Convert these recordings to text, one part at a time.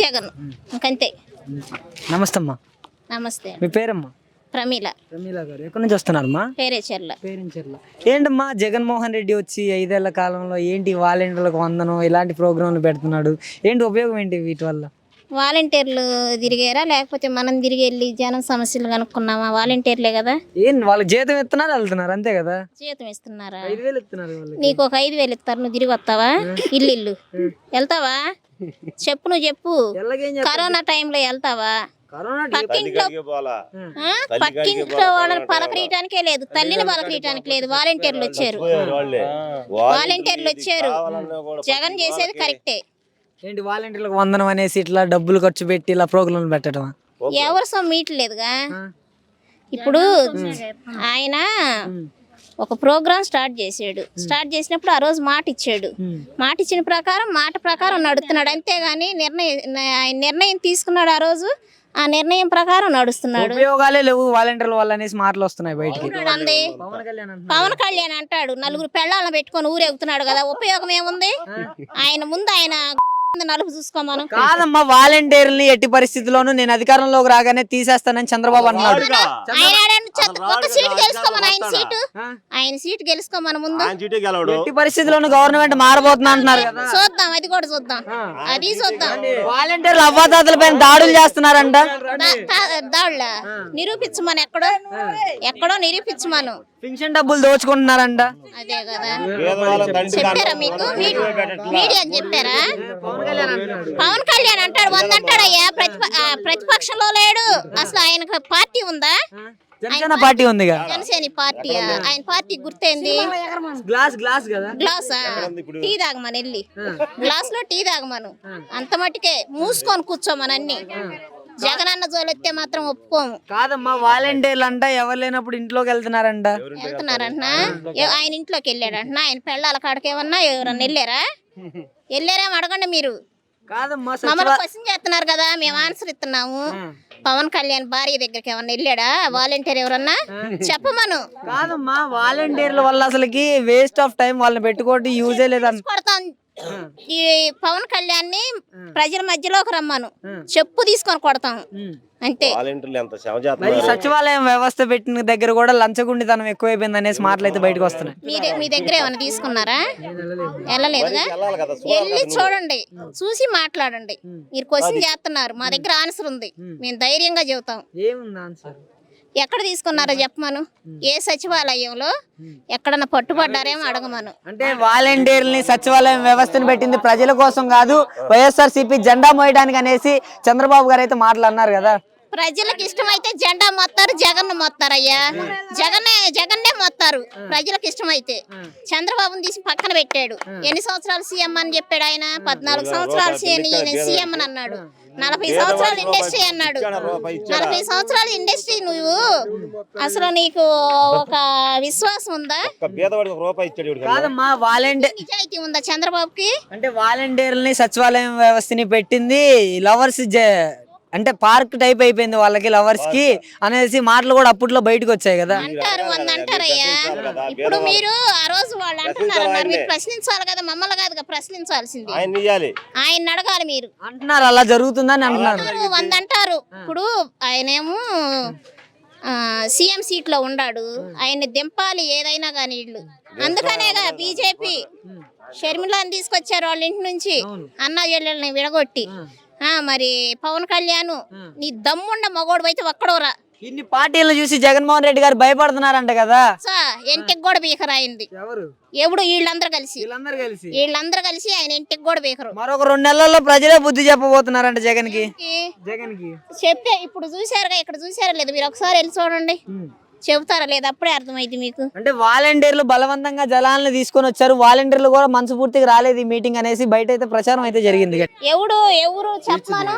జగన్. ఇంకంతే. నమస్తే అమ్మా నమస్తే. మీ పేరమ్మా? ప్రమీల. ప్రమీల గారు. ఎక్కడి నుంచి వస్తున్నారమ్మా? పేరేచర్ల. పేరెంచర్ల. ఏంటమ్మా జగన్మోహన్ రెడ్డి వచ్చి ఐదేళ్ళ కాలంలో ఏంటి వాలంటీర్లకు వందనం ఇలాంటి ప్రోగ్రాంలు పెడుతున్నాడు? ఏంటి ఉపయోగం ఏంటి వీటి వల్ల? వాలంటీర్లు తిరిగారా? లేకపోతే మనం తిరిగి వెళ్ళి జనం సమస్యలు కనుక్కున్నామా? వాలంటీర్లే కదా? ఏం వాళ్ళ జీతం ఇస్తున్నారు వెళ్తున్నారు? అంతే కదా? జీతం ఇస్తున్నారా? ఐదు వేలు ఇస్తున్నారు వాళ్ళకి. నీకు ఒక ఐదు వేలు ఇస్తారు నువ్వు తిరిగి వస్తావా? ఇల్లు ఇల్లు. వెళ్తావా? చెప్పు నువ్వు చెప్పు. ఎల్లకేం కరోనా టైంలో వెళ్తావా? కరోనా పక్కింట్లో ఆ? పక్కింట్లో వాళ్ళని పలకరీయటానికే లేదు. తల్లిని పలకరీయటానికి లేదు. వాలంటీర్లు వచ్చారు. వాలంటీర్లు వచ్చారు. జగన్ చేసేది కరెక్టే. ఏంటి వాలంటీర్లకు వందనం అనేసి ఇట్లా డబ్బులు ఖర్చు పెట్టి ఇలా ప్రోగ్రాంలు పెట్టడం ఎవరు మీట్లేదుగా ఇప్పుడు ఆయన ఒక ప్రోగ్రామ్ స్టార్ట్ చేసాడు. స్టార్ట్ చేసినప్పుడు ఆ రోజు మాట ఇచ్చాడు. మాట ఇచ్చిన ప్రకారం మాట ప్రకారం నడుస్తున్నాడు అంతేగాని నిర్ణయం ఆయన నిర్ణయం తీసుకున్నాడు ఆ రోజు. ఆ నిర్ణయం ప్రకారం నడుస్తున్నాడు. ఉపయోగాలే లేవు వాలంటీర్ల వల్ల అనేసి మాటలు వస్తున్నాయి బయటికి. అంటున్నాడు అంది. పవన్ కళ్యాణ్ అంటున్నాడు. పవన్ కళ్యాణ్ అంటాడు నలుగురు పెళ్ళాలను పెట్టుకొని ఊరెగుతున్నాడు కదా ఉపయోగం ఏముంది? ఆయన ముందు ఆయన నలుపు చూసుకోమను కాదమ్మా వాలంటీర్ని ఎట్టి పరిస్థితుల్లోనూ నేను అధికారంలోకి రాగానే తీసేస్తానని చంద్రబాబు అన్నాడు. ఆయన ఆడాడు, సీటు గెలుచుకోమను ఆయన సీటు. ఆయన సీటు గెలుచుకోమను ముందు. ఎట్టి పరిస్థితుల్లోనూ గవర్నమెంట్ మారబోతున్నా అంటున్నారు కదా. చూద్దాం అది కూడా చూద్దాం. అది చూద్దాం. వాలంటీర్లు అవ్వాతాతల పైన దాడులు చేస్తున్నారంట. దా- దాళ్ళ నిరూపించమను ఎక్కడో. ఎక్కడో నిరూపించమను. పింఛన్ డబ్బులు దోచుకుంటున్నారంట. అదే కదా. చెప్పారా మీకు? మీడియా అని చెప్పారా? పవన్ కళ్యాణ్ అంటాడు వంద అంటాడయ్యా. ప్రతిప- ఆ, ప్రతిపక్షంలో లేడు. అసలు ఆయనకు పార్టీ ఉందా? జనసేన పార్టీ ఉందిగా. జనసేన పార్టీ ఆయన పార్టీ గుర్తేంది? గ్లాస్ గ్లాస్ కదా? గ్లాసా? టీ తాగమని వెళ్ళి. గ్లాస్లో టీ తాగమను. అంత మట్టుకే మూసుకొని కూర్చోమని అన్ని జగనన్న జోలెత్తే మాత్రం ఒప్పుకోము. కాదమ్మా వాలంటీర్లు అంట ఎవరు లేనప్పుడు ఇంట్లోకి వెళ్తున్నారంట. వెళ్తున్నారంటనా? ఏ- ఆయన ఇంట్లోకి వెళ్ళాడంటనా? ఆయన పెళ్ళాల కాడికి ఏమన్నా ఎవరన్నా వెళ్ళారా? వెళ్ళారేమో అడగండి మీరు. కాదమ్మా మమ్మల్ని క్వశ్చన్ చేస్తున్నారు కదా మేము ఆన్సర్ ఇస్తున్నాము. పవన్ కళ్యాణ్ భార్య దగ్గరికి ఏమన్నా వెళ్ళాడా? వాలంటీర్ ఎవరన్నా? చెప్పమను కాదమ్మా వాలంటీర్ల వల్ల అసలుకి వేస్ట్ ఆఫ్ టైం వాళ్ళని పెట్టుకోవడం యూజే లేదని కొడతాం ఈ పవన్ కళ్యాణ్ని ప్రజల మధ్యలోకి రమ్మను. చెప్పు తీసుకొని కొడతాం. అంతే. వాలంటీర్లు ఎంత శ్రమ మరి చేస్తున్నారు సచివాలయం వ్యవస్థ పెట్టిన దగ్గర కూడా లంచగుండితనం ఎక్కువైపోయింది అనేసి మాటలు అయితే బయటకు వస్తున్నాయి. మీరే మీ దగ్గర ఏమైనా తీసుకున్నారా? వెళ్ళలేదుగా వెళ్ళి చూడండి. చూసి మాట్లాడండి. మీరు క్వశ్చన్ చేస్తున్నారు. మా దగ్గర ఆన్సర్ ఉంది. మేము ధైర్యంగా చెబుతాం. ఏముంది ఆన్సర్? ఎక్కడ తీసుకున్నారో చెప్పమను ఏ సచివాలయంలో ఎక్కడన్నా పట్టుబడ్డారేమో అడగమను. అంటే వాలంటీర్ని సచివాలయం వ్యవస్థను పెట్టింది ప్రజల కోసం కాదు వైఎస్ఆర్ సిపి జెండా మోయడానికి అనేసి చంద్రబాబు గారు అయితే మాటలు అన్నారు కదా. ప్రజలకు ఇష్టమైతే జెండా మొత్తారు జగన్ మొత్తారయ్యా. జగన్ జగన్నే మొత్తారు ప్రజలకు ఇష్టమైతే. చంద్రబాబుని తీసి పక్కన పెట్టాడు. ఎన్ని సంవత్సరాలు సీఎం అని చెప్పాడు ఆయన? పద్నాలుగు సంవత్సరాలు సీఎం అని అన్నాడు. నలభై సంవత్సరాలు ఇండస్ట్రీ అన్నాడు. నలభై సంవత్సరాల ఇండస్ట్రీ నువ్వు. అసలు నీకు ఒక విశ్వాసం ఉందా. కాదమ్మా వాలంటీర్ నిజాయితీ ఉందా చంద్రబాబుకి? అంటే వాలంటీర్ని సచివాలయం వ్యవస్థని పెట్టింది లవర్స్ అంటే పార్క్ టైప్ అయిపోయింది వాళ్ళకి లవర్స్కి అనేసి మాటలు కూడా అప్పట్లో బయటకు వచ్చాయి కదా. అంటారు వంద అంటారయ్యా. ఇప్పుడు మీరు ఆ రోజు వాళ్ళు అంటున్నారు అన్నారు మీరు ప్రశ్నించాలి కదా మమ్మల్ని కాదుగా ప్రశ్నించాల్సింది. ఆయన ఇయ్యాలి. ఆయన అడగాలి మీరు. అంటున్నారు అలా జరుగుతుందని అంటున్నారు. అంటారు, వంద అంటారు. ఇప్పుడు ఆయనేమో సీఎం సీట్లో ఉన్నాడు ఆయన్ని దింపాలి ఏదైనా కానీ వీళ్ళు అందుకనేగా బీజేపీ షర్మిలాని తీసుకొచ్చారు వాళ్ళ ఇంటి నుంచి. అన్న చెల్లెల్ని విడగొట్టి. ఆ మరి పవన్ కళ్యాణ్ నీ దమ్ముండ మగోడు అయితే ఒక్కడోరా. ఇన్ని పార్టీలను చూసి జగన్మోహన్ రెడ్డి గారు భయపడుతున్నారంట కదా. ఇంటికి కూడా బీకరాయింది. ఎవరు? ఎవడు? వీళ్ళందరూ కలిసి. వీళ్ళందరూ కలిసి. వీళ్ళందరూ కలిసి ఆయన ఇంటికి కూడా బీకరు. మరొక రెండు నెలల్లో ప్రజలే బుద్ధి చెప్పబోతున్నారంట జగన్కి జగన్కి చెప్తే ఇప్పుడు చూసారుగా ఇక్కడ చూసారా లేదు మీరు ఒకసారి వెళ్ళి చూడండి. చెబుతారా లేదు? అప్పుడే అర్థమైంది మీకు. అంటే వాలంటీర్లు బలవంతంగా జలాలను తీసుకొని వచ్చారు. వాలంటీర్లు కూడా మనసుపూర్తిగా రాలేదు ఈ మీటింగ్ అనేసి బయట అయితే ప్రచారం అయితే జరిగింది. ఎవడు ఎవరు చెప్పమాను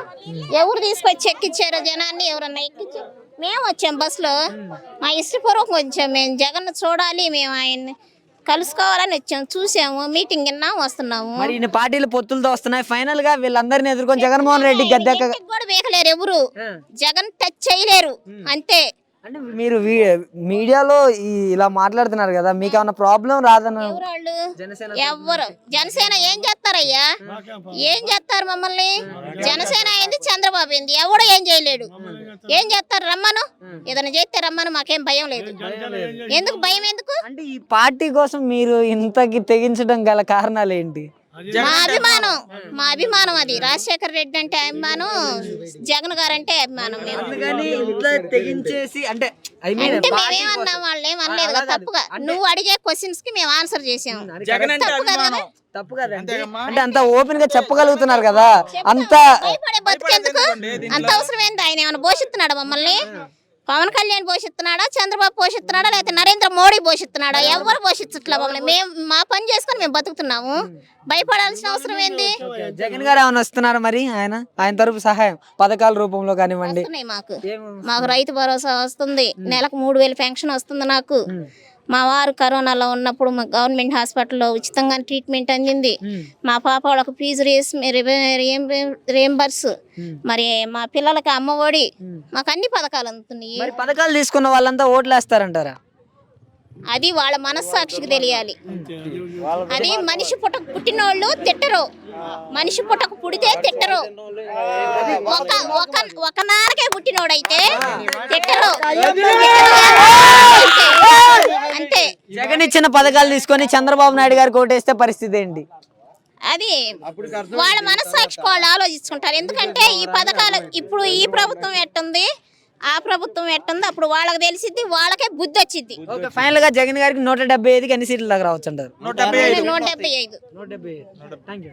ఎవరు తీసుకొచ్చి ఎక్కిచ్చారో జనాన్ని? ఎవరన్నా ఎక్కించి మేము వచ్చాం బస్సులో. మా ఇష్టపూర్వకం వచ్చాం. మేము జగన్ చూడాలి మేము ఆయన్ని కలుసుకోవాలని వచ్చాం. చూసాము మీటింగ్ విన్నాం వస్తున్నాము. మరి పార్టీలు పొత్తులతో వస్తున్నాయి. ఫైనల్గా వీళ్ళందరినీ ఎదుర్కొని జగన్మోహన్ రెడ్డి గద్దెక్క కూడా బీకలేరు ఎవరు? జగన్ టచ్ చేయలేరు. అంతే. అంటే మీరు మీడియాలో ఇలా మాట్లాడుతున్నారు కదా మీకు ఏమైనా ప్రాబ్లం రాదన్న ఎవరు? జనసేన ఏం చేస్తారయ్యా? ఏం చేస్తారు మమ్మల్ని? జనసేన అయింది చంద్రబాబు అయింది. ఎవడు ఏం చేయలేడు. ఏం చేస్తారు? రమ్మను. ఏదైనా చేస్తే రమ్మను మాకేం భయం లేదు. ఎందుకు భయం ఎందుకు? అంటే ఈ పార్టీ కోసం మీరు ఇంతకి తెగించడం గల కారణాలు ఏంటి? మా అభిమానం. మా అభిమానం అది. రాజశేఖర్ రెడ్డి అంటే అభిమానం జగన్ గారు అంటే అభిమానం. మేము అందుకని ఇంత తెగించేసి అంటే ఐ మీన్ అంటే మేమేమన్నాం వాళ్ళు ఏం అనలేదు కదా తప్పుగా. నువ్వు అడిగే క్వశ్చన్స్కి మేము ఆన్సర్ చేసాం. జగన్ అంటే తప్పు కదా? అభిమానం తప్పు కదండి అంటే? అంత ఓపెన్గా చెప్పగలుగుతున్నారు కదా. అంత భయపడే బతుకెందుకు అంత అవసరం ఏంది ఆయన ఏమైనా పోషిస్తున్నాడా మమ్మల్ని? పవన్ కళ్యాణ్ పోషిస్తున్నాడా? చంద్రబాబు పోషిస్తున్నాడా? లేకపోతే నరేంద్ర మోడీ పోషిస్తున్నాడా? ఎవరు పోషించట్లా మమ్మల్ని? మేము మా పని చేసుకొని మేము బతుకుతున్నాము. భయపడాల్సిన అవసరం ఏంది? జగన్ గారు ఏమైనా వస్తున్నారు మరి? ఆయన? ఆయన తరపు సహాయం పథకాల రూపంలో కానివ్వండి. మాకు. మాకు రైతు భరోసా వస్తుంది. నెలకు మూడు వేలు పెన్షన్ వస్తుంది నాకు. మా వారు కరోనాలో ఉన్నప్పుడు మా గవర్నమెంట్ హాస్పిటల్లో ఉచితంగా ట్రీట్మెంట్ అందింది. మా పాప వాళ్ళకు ఫీజు రియంబర్స్ మరి మా పిల్లలకి అమ్మఒడి మాకు అన్ని పథకాలు అందుతున్నాయి. మరి పథకాలు తీసుకున్న వాళ్ళంతా ఓట్లు వేస్తారంటారా అది వాళ్ళ మనస్సాక్షికి తెలియాలి. అది మనిషి పుట్టక పుట్టినోళ్ళు తిట్టరు. మనిషి పుట్టక పుడితే తిట్టరు. ఒక ఒక ఒక నాన్నకే పుట్టినోడైతే తిట్టరు. జగన్ ఇచ్చిన పథకాలు తీసుకొని చంద్రబాబు నాయుడు గారికి ఓటేస్తే పరిస్థితి ఏంటి? అది వాళ్ళ మనస్సాక్షికి వాళ్ళు ఆలోచించుకుంటారు ఎందుకంటే ఈ పథకాలు ఇప్పుడు ఈ ప్రభుత్వం ఎట్టుంది? ఆ ప్రభుత్వం ఎట్టుంది? అప్పుడు వాళ్ళకి తెలిసిద్ది వాళ్ళకే బుద్ధి వచ్చింది ఓకే ఫైనల్గా జగన్ గారికి నూట డెబ్బై ఐదుకి ఎన్ని సీట్లు దాకా రావచ్చు అంటారు? నూట డెబ్బై ఐదు.